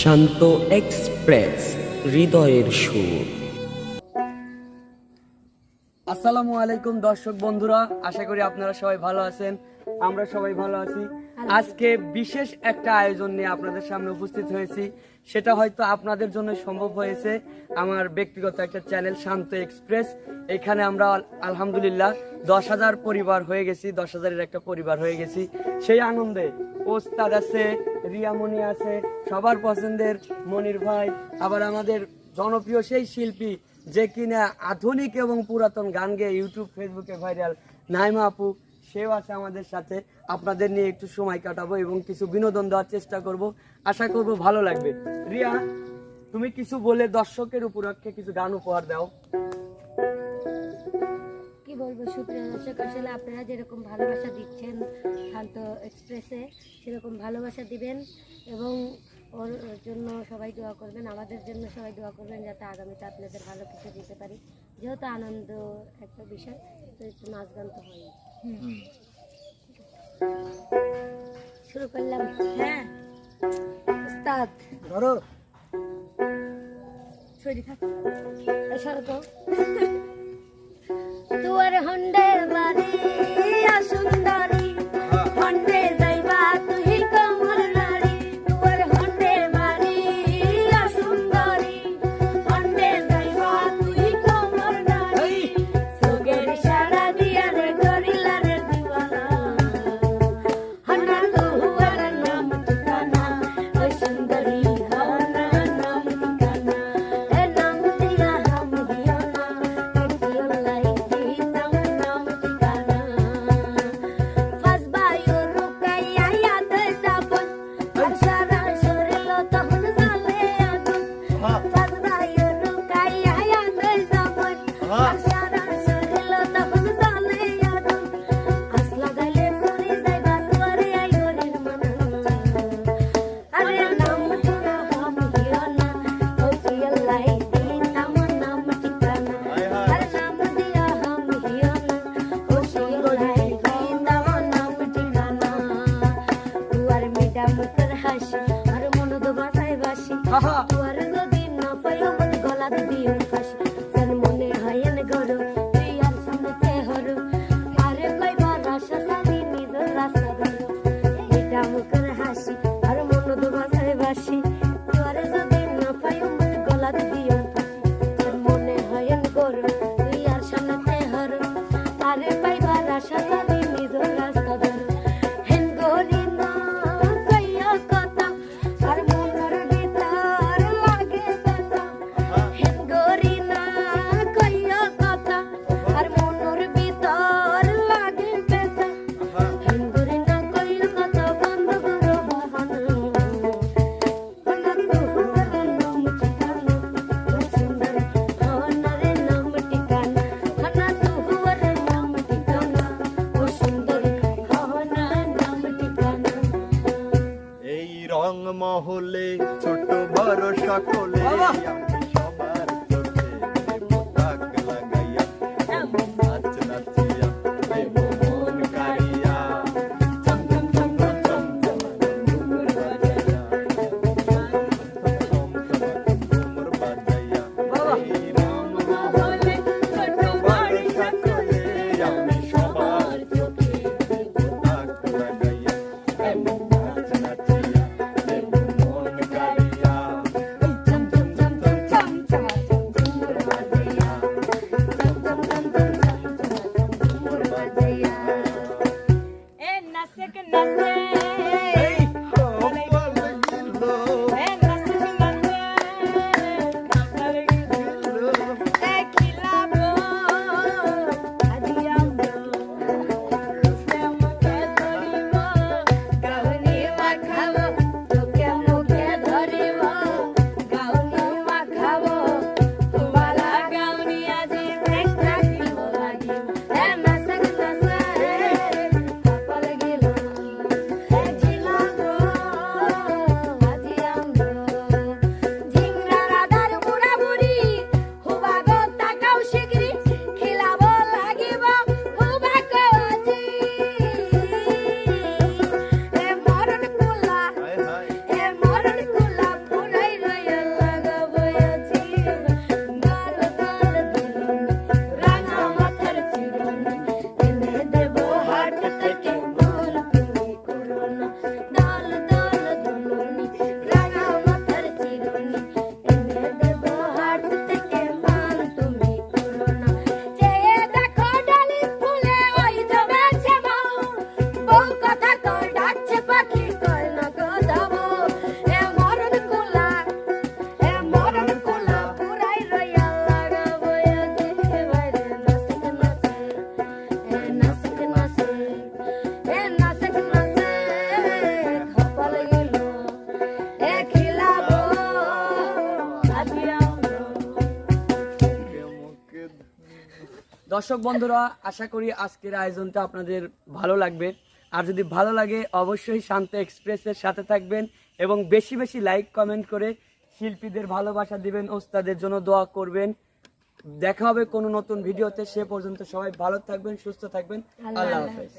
শান্ত express হৃদয়ের সুর। আসসালামু আলাইকুম দর্শক বন্ধুরা আশা করি আপনারা সবাই ভালো আছেন। আমরা সবাই ভালো আছি। আজকে বিশেষ একটা আয়োজন নিয়ে আপনাদের সামনে উপস্থিত হয়েছি। সেটা হয়তো আপনাদের জন্য সম্ভব হয়েছে। আমার ব্যক্তিগত একটা চ্যানেল শান্ত এক্সপ্রেস। এখানে আমরা আলহামদুলিল্লাহ দশ হাজার পরিবার হয়ে গেছি, দশ হাজারের একটা পরিবার হয়ে গেছি। সেই আনন্দে ওস্তাদ আছে, রিয়ামণি আছে, সবার পছন্দের মনির ভাই, আবার আমাদের জনপ্রিয় সেই শিল্পী যে কিনা আধুনিক এবং পুরাতন গান গেয়ে ইউটিউব, ফেসবুকে ভাইরাল, নাইমা আপু। সেও আছে আমাদের সাথে। আপনাদের নিয়ে একটু সময় কাটাবো এবং কিছু বিনোদন দেওয়ার চেষ্টা করব। আশা করব ভালো লাগবে। রিয়া, তুমি কিছু বলে দর্শকের উপলক্ষে কিছু গান উপহার দাও। কি বলব, সুপ্রিয় দর্শক, আসলে আপনারা যেরকম ভালোবাসা দিচ্ছেন শান্ত এক্সপ্রেসে, সেরকম ভালোবাসা দিবেন এবং ওর জন্য সবাই দোয়া করবেন, আমাদের জন্য সবাই দোয়া করবেন যাতে আগামীতে আপনাদের ভালো কিছু দিতে পারি। যেহেতু আনন্দ একটা বিষয়, তো একটু নাচ গান তো হয় শুরু করলাম। হ্যাঁ? উস্তাদ। ধরো। থাক। তো। হন্ডে বাড়ি সুন্দরী আর মন দো বাসায় বাসি তার সাথে ছোট বড় সকলে দর্শক বন্ধুরা আশা করি আজকের আয়োজনটা আপনাদের ভালো লাগবে। আর যদি ভালো লাগে অবশ্যই শান্ত এক্সপ্রেসের সাথে থাকবেন এবং বেশি বেশি লাইক কমেন্ট করে শিল্পীদের ভালোবাসা দিবেন ওস্তাদের জন্য দোয়া করবেন। দেখা হবে কোনো নতুন ভিডিওতে। সে পর্যন্ত সবাই ভালো থাকবেন সুস্থ থাকবেন। আল্লাহ। হাফেজ।